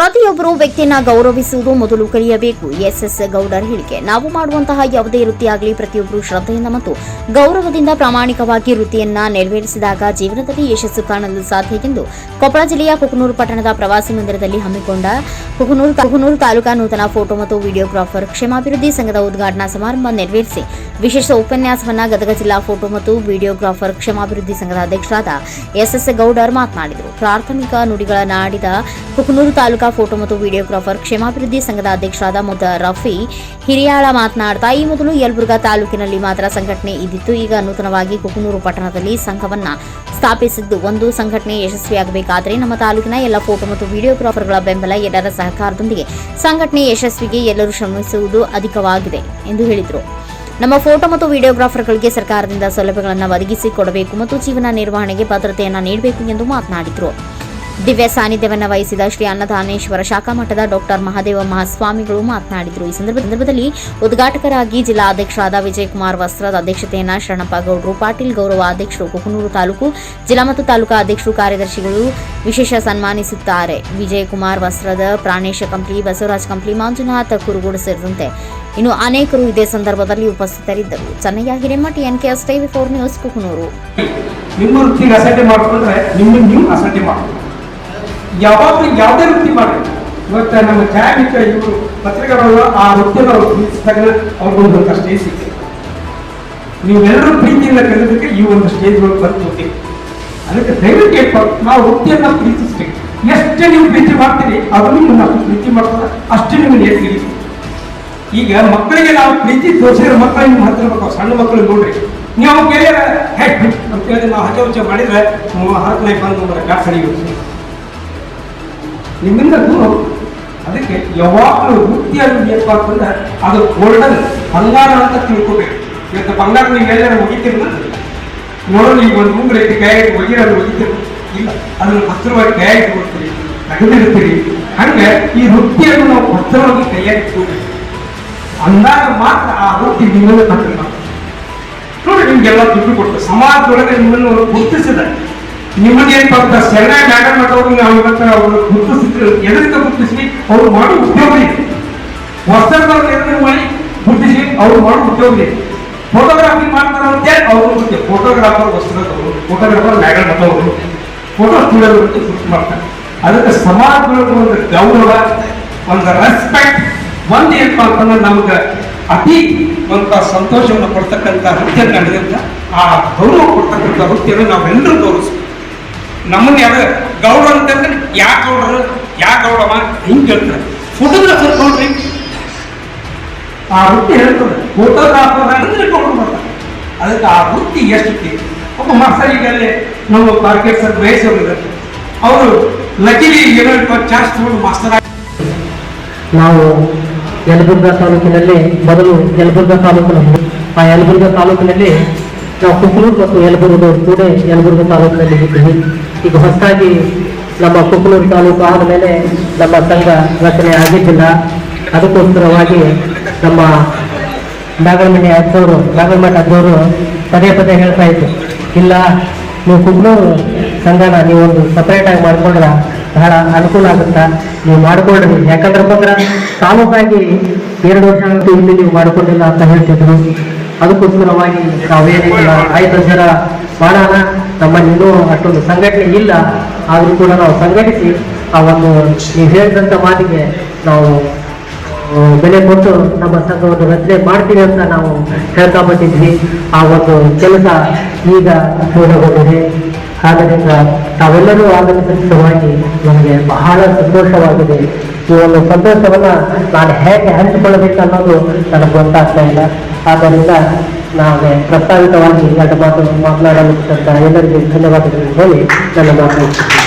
ಪ್ರತಿಯೊಬ್ಬರು ವ್ಯಕ್ತಿಯನ್ನ ಗೌರವಿಸುವುದು ಮೊದಲು ಕಲಿಯಬೇಕು. ಎಸ್ಎಸ್ ಗೌಡರ್ ಹೇಳಿಕೆ. ನಾವು ಮಾಡುವಂತಹ ಯಾವುದೇ ವೃತ್ತಿಯಾಗಲಿ ಪ್ರತಿಯೊಬ್ಬರು ಶ್ರದ್ಧೆಯಿಂದ ಮತ್ತು ಗೌರವದಿಂದ ಪ್ರಾಮಾಣಿಕವಾಗಿ ವೃತ್ತಿಯನ್ನ ನೆರವೇರಿಸಿದಾಗ ಜೀವನದಲ್ಲಿ ಯಶಸ್ಸು ಕಾಣಲು ಸಾಧ್ಯ ಎಂದು ಕೊಪ್ಪಳ ಜಿಲ್ಲೆಯ ಕುಕನೂರು ಪಟ್ಟಣದ ಪ್ರವಾಸಿ ಮಂದಿರದಲ್ಲಿ ಹಮ್ಮಿಕೊಂಡ ಕುಕನೂರು ತಾಲೂಕಾ ನೂತನ ಫೋಟೋ ಮತ್ತು ವಿಡಿಯೋಗ್ರಾಫರ್ ಕ್ಷೇಮಾಭಿವೃದ್ಧಿ ಸಂಘದ ಉದ್ಘಾಟನಾ ಸಮಾರಂಭ ನೆರವೇರಿಸಿ ವಿಶೇಷ ಉಪನ್ಯಾಸವನ್ನ ಗದಗ ಜಿಲ್ಲಾ ಫೋಟೋ ಮತ್ತು ವಿಡಿಯೋಗ್ರಾಫರ್ ಕ್ಷೇಮಾಭಿವೃದ್ಧಿ ಸಂಘದ ಅಧ್ಯಕ್ಷರಾದ ಎಸ್ಎಸ್ ಗೌಡರ್ ಮಾತನಾಡಿದರು. ಪ್ರಾಥಮಿಕ ನುಡಿಗಳ ನಾಡಿದ ಕುಕನೂರು ತಾಲೂಕಾ ಫೋಟೋ ಮತ್ತು ವಿಡಿಯೋಗ್ರಾಫರ್ ಕ್ಷೇಮಾಭಿವೃದ್ಧಿ ಸಂಘದ ಅಧ್ಯಕ್ಷರಾದ ಮುದ ರಫಿ. ಹಿರಿಯಾಳ ಮಾತನಾಡ್ತಾ, ಈ ಮೊದಲು ಯಲಬುರ್ಗಾ ತಾಲೂಕಿನಲ್ಲಿ ಮಾತ್ರ ಸಂಘಟನೆ ಇದ್ದಿತ್ತು. ಈಗ ನೂತನವಾಗಿ ಕುಕನೂರು ಪಟ್ಟಣದಲ್ಲಿ ಸಂಘವನ್ನ ಸ್ಥಾಪಿಸಿದ್ದು ಒಂದು ಸಂಘಟನೆ ಯಶಸ್ವಿಯಾಗಬೇಕಾದರೆ ನಮ್ಮ ತಾಲೂಕಿನ ಎಲ್ಲ ಫೋಟೋ ಮತ್ತು ವಿಡಿಯೋಗ್ರಾಫರ್ಗಳ ಬೆಂಬಲ ಎಲ್ಲರ ಸಹಕಾರದೊಂದಿಗೆ ಸಂಘಟನೆ ಯಶಸ್ವಿಗೆ ಎಲ್ಲರೂ ಶ್ರಮಿಸುವುದು ಅಧಿಕವಾಗಿದೆ ಎಂದು ಹೇಳಿದರು. ನಮ್ಮ ಫೋಟೋ ಮತ್ತು ವಿಡಿಯೋಗ್ರಾಫರ್ಗಳಿಗೆ ಸರ್ಕಾರದಿಂದ ಸೌಲಭ್ಯಗಳನ್ನು ಒದಗಿಸಿಕೊಡಬೇಕು ಮತ್ತು ಜೀವನ ನಿರ್ವಹಣೆಗೆ ಭದ್ರತೆಯನ್ನು ನೀಡಬೇಕು ಎಂದು ಮಾತನಾಡಿದರು. ದಿವ್ಯ ಸಾನ್ನಿಧ್ಯವನ್ನು ವಹಿಸಿದ ಶ್ರೀ ಅನ್ನದಾನೇಶ್ವರ ಶಾಖಾ ಮಠದ ಡಾಕ್ಟರ್ ಮಹಾದೇವ ಮಹಾಸ್ವಾಮಿಗಳು ಮಾತನಾಡಿದರು. ಈ ಸಂದರ್ಭದಲ್ಲಿ ಉದ್ಘಾಟಕರಾಗಿ ಜಿಲ್ಲಾ ಅಧ್ಯಕ್ಷರಾದ ವಿಜಯಕುಮಾರ್ ವಸ್ತ್ರದ ಅಧ್ಯಕ್ಷತೆಯನ್ನು ಶರಣಪ್ಪ ಗೌಡರು, ಪಾಟೀಲ್ ಗೌರವ ಅಧ್ಯಕ್ಷರು, ಕುಕನೂರು ತಾಲೂಕು ಜಿಲ್ಲಾ ಮತ್ತು ತಾಲೂಕಾ ಅಧ್ಯಕ್ಷರು, ಕಾರ್ಯದರ್ಶಿಗಳು ವಿಶೇಷ ಸನ್ಮಾನಿಸುತ್ತಾರೆ. ವಿಜಯಕುಮಾರ್ ವಸ್ತ್ರದ, ಪ್ರಾಣೇಶ ಕಂಪ್ಲಿ, ಬಸವರಾಜ್ ಕಂಪ್ಲಿ, ಮಂಜುನಾಥ ಕುರುಗೋಡು ಸೇರಿದಂತೆ ಇನ್ನು ಅನೇಕರು ಇದೇ ಸಂದರ್ಭದಲ್ಲಿ ಉಪಸ್ಥಿತರಿದ್ದರು. Chennayya Hiremath NKS TV four news, Kukanur. ನಿಮ್ಮ ನೀವು ಅಸಡ್ಡೆ ಯಾವಾಗಲೂ ಯಾವುದೇ ವೃತ್ತಿ ಮಾಡಿ. ಇವತ್ತು ನಮ್ಮ ಛಾಯಾಮಿತ್ರ ಇವರು ಪತ್ರಿಕೆಗಳು ಆ ವೃತ್ತಿಯನ್ನು ಪ್ರೀತಿಸಿದಾಗ ಅವ್ರಿಗೊಂದು ಸ್ಟೇಜ್ ಸಿಕ್ಕಿದೆ. ನೀವೆಲ್ಲರೂ ಪ್ರೀತಿಯಿಂದ ಕಲಿಯೋದಕ್ಕೆ ಈ ಒಂದು ಸ್ಟೇಜ್ಗಳು ಬಂದು ಹೋಗ್ತೀವಿ ಅದಕ್ಕೆ ದಯವಿಟ್ಟು ನಾವು ವೃತ್ತಿಯನ್ನು ಪ್ರೀತಿಸ್ಬೇಕು ಎಷ್ಟು ನೀವು ಪ್ರೀತಿ ಮಾಡ್ತೀರಿ, ಅದನ್ನು ನಿಮ್ಮನ್ನು ಪ್ರೀತಿ ಮಾಡ್ತಾರೆ? ಅಷ್ಟು ನಿಮ್ಮನ್ನು ತಿಳಿಸ್ತೀವಿ ಈಗ ಮಕ್ಕಳಿಗೆ ನಾವು ಪ್ರೀತಿ ತೋರಿಸಿದ್ರೆ ಮಕ್ಕಳು ನಿಮ್ಮ ಹತ್ರ ಬೇಕು ಸಣ್ಣ ಮಕ್ಕಳು ನೋಡ್ರಿ. ನೀವು ಕೇಳಿದ್ರೆ ಹೇ ಅಂತ ಹೇಳಿದ್ರೆ ನಾವು ಹುಚ್ಚ ಮಾಡಿದ್ರೆ ಹರಕನಾಯಿ ಬಂದು ಗಾಡ್ ಸಡಿಬೇಕು ನಿಮ್ಮಿಂದ ದೂರ. ಅದಕ್ಕೆ ಯಾವಾಗಲೂ ವೃತ್ತಿಯನ್ನು ಏನಪ್ಪ ಅಂತಂದ್ರೆ ಅದು ಗೋಲ್ಡನ್ ಬಂಗಾರ ಅಂತ ತಿಳ್ಕೊಬೇಕು. ಇವತ್ತು ಬಂಗಾರ ನೀವು ಹೇಳಿದ್ರೆ ಒಗಿತೀರಲ್ಲ ನೋಡೋಣ ಈಗ ಒಂದು ಮುಂದೆ ಇಟ್ಟು ಕೈ ಇಟ್ಟು ಒಗಿರೋದು ಇಲ್ಲ, ಅದನ್ನು ಭದ್ರವಾಗಿ ಕೈ ಕೊಡ್ತೀರಿ ತೆಗೆದಿರ್ತೀರಿ ಹಂಗೆ ಈ ವೃತ್ತಿಯನ್ನು ನಾವು ಭದ್ರವಾಗಿ ಕೈಯಾಗಿ ಇಟ್ಕೋಬೇಕು. ಅಂದಾಗ ಮಾತ್ರ ಆ ವೃತ್ತಿ ನಿಮ್ಮನ್ನು ತಕ್ಕ ನೋಡಿ, ನಿಮ್ಗೆಲ್ಲ ದುಡ್ಡು ಕೊಡ್ತಾರೆ. ಸಮಾಜದೊಳಗೆ ನಿಮ್ಮನ್ನು ಗುರುತಿಸಿದ ಏನ್ ಬರ್ತಾರೆ ಶರಣ ಮ್ಯಾಡಮ್ ಮಾಡೋರು ನಾವು ಇವತ್ತು ಅವರು ಗುರುತಿಸಿದ್ರು ಎದರಿಂದ ಗುರುತಿಸಿ ಅವ್ರು ಮಾಡೋ ಉದ್ಯೋಗ ಇದೆ. ವಸ್ತ್ರದವ್ರು ಎದುರು ಮಾಡಿ ಗುರುತಿಸಿ ಅವ್ರು ಮಾಡೋ ಉದ್ಯೋಗ ಇದೆ. ಫೋಟೋಗ್ರಾಫಿ ಮಾಡ್ತಾರೆ ಅಂತೇಳಿ ಅವ್ರು ಗೊತ್ತೆ ಫೋಟೋಗ್ರಾಫರ್ ವಸ್ತ್ರದವರು ಫೋಟೋಗ್ರಾಫರ್ ಮ್ಯಾಡಮ್ ಮಾಡೋರು ಫೋಟೋ ಸ್ಟುಡಿಯೋ ಗುರುತು ಮಾಡ್ತಾರೆ. ಅದಕ್ಕೆ ಸಮಾಜದೊಳಗೆ ಒಂದು ಗೌರವ, ಒಂದು ರೆಸ್ಪೆಕ್ಟ್ ಒಂದು ಏನಪ್ಪ ಅಂತಂದ್ರೆ ನಮ್ಗೆ ಅತಿ ಒಂದು ಸಂತೋಷವನ್ನು ಕೊಡ್ತಕ್ಕಂಥ ವೃತ್ತಿಯನ್ನು ನಡೆದಂತ ಆ ಗೌರವ ಕೊಡ್ತಕ್ಕಂಥ ವೃತ್ತಿಯನ್ನು ನಾವೆಲ್ಲರೂ ಗೌರವಿಸ್ಬೇಕು. ನಮ್ಮನ್ನ ಯಾರು ಗೌಡ ಅಂತಂದ್ರೆ ಯಾ ಗೌಡ್ರು? ಯಾ ಗೌಡವ ಹಿಂಗೆ ಹೇಳ್ತಾರೆ. ಫೋಟೋಗ್ರಾಫರ್ ನೋಡ್ರಿ ಆ ವೃತ್ತಿ ಹೇಳ್ತದೆ ಫೋಟೋಗ್ರಾಫರ್ ಅಂದ್ರೆ ಗೌಡ್ರು ಬರ್ತಾರೆ ಅದಕ್ಕೆ ಆ ವೃತ್ತಿ ಎಷ್ಟು ಒಬ್ಬ ಅಲ್ಲಿ ನಮ್ಮ ಮಾರ್ಕೆಟ್ ಸರ್ ವಯಸ್ಸವರು ಇದ್ದಾರೆ ಅವರು ಲಕಿಲಿ ಏನೋ ಚಾರ್ಜ್ ತಗೊಂಡು ಮಾಸ್ತರ್ ನಾವು ಯಲಬುರ್ಗಾ ತಾಲೂಕಿನಲ್ಲಿ ಮೊದಲು ಯಲಬುರ್ಗಾ ತಾಲೂಕಿನಲ್ಲಿ ಆ ಯಲಬುರ್ಗಾ ತಾಲೂಕಿನಲ್ಲಿ ನಾವು ಕುಕ್ನೂರು ಮತ್ತು ಯಲಬುರ್ಗ ಕೂಡ ಯಲಬುರ್ಗಾ ತಾಲೂಕಿನಲ್ಲಿ ಇದ್ದೀವಿ. ಈಗ ಹೊಸದಾಗಿ ನಮ್ಮ ಕುಕ್ನೂರು ತಾಲೂಕು ಆದಮೇಲೆ ನಮ್ಮ ಸಂಘ ರಚನೆ ಆಗಿದ್ದಿಲ್ಲ. ಅದಕ್ಕೋಸ್ಕರವಾಗಿ ನಮ್ಮ ನಾಗರಮಣಿ ಅಜ್ಜವರು ನಾಗರಮಠ ಅಜ್ಜವರು ಪದೇ ಪದೇ ಹೇಳ್ತಾ ಇದ್ರು. ಇಲ್ಲ, ನೀವು ಕುಗ್ನೂರು ಸಂಘನ ನೀವೊಂದು ಸಪ್ರೇಟಾಗಿ ಮಾಡ್ಕೊಂಡ್ರ ಬಹಳ ಅನುಕೂಲ ಆಗುತ್ತಾ? ನೀವು ಮಾಡ್ಕೊಳ್ರಿ ಯಾಕಂದ್ರೆ ಬಂದ್ರೆ ತಾಲೂಕಾಗಿ ಎರಡು ವರ್ಷ ಅಂತೂ ಇಲ್ಲಿ ನೀವು ಮಾಡ್ಕೊಂಡಿಲ್ಲ ಅಂತ ಹೇಳ್ತಿದ್ರು. ಅದಕ್ಕೋಸ್ಕರವಾಗಿ ನಾವೇನಿಲ್ಲ, ಆಯ್ತು ಜನ ಮಾಡೋಣ. ನಮ್ಮಲ್ಲಿ ಇನ್ನೂ ಅಷ್ಟೊಂದು ಸಂಘಟನೆ ಇಲ್ಲ. ಆದರೂ ಕೂಡ ನಾವು ಸಂಘಟಿಸಿ ಆ ಒಂದು ನೀವು ಹೇಳಿದಂಥ ಮಾತಿಗೆ ನಾವು ಬೆಲೆ ಕೊಟ್ಟು ನಮ್ಮ ಸಂಘವನ್ನು ರಚನೆ ಮಾಡ್ತೀವಿ ಅಂತ ನಾವು ಹೇಳ್ತಾ ಬಂದಿದ್ವಿ. ಆ ಒಂದು ಕೆಲಸ ಈಗ ಪೂರ್ಣಗೊಂಡಿದೆ. ಆದ್ದರಿಂದ ತಾವೆಲ್ಲರೂ ಆಗಮಿಸಿದವಾಗಿ ನಮಗೆ ಬಹಳ ಸಂತೋಷವಾಗಿದೆ. ಈ ಒಂದು ಸಂತೋಷವನ್ನು ನಾನು ಹೇಗೆ ಹಂಚಿಕೊಳ್ಳಬೇಕು ಅನ್ನೋದು ನನಗೆ ಗೊತ್ತಾಗ್ತಾ ಇಲ್ಲ. ಆದ್ದರಿಂದ ನಾನು ಪ್ರಸ್ತಾವಿತವಾಗಿ ಎರಡು ಮಾತು ಮಾತನಾಡಲು ಎಲ್ಲರಿಗೂ ಧನ್ಯವಾದಗಳನ್ನು ಹೇಳಿ ನನ್ನ ಮಾತು ಮುಗಿಸುತ್ತೇನೆ.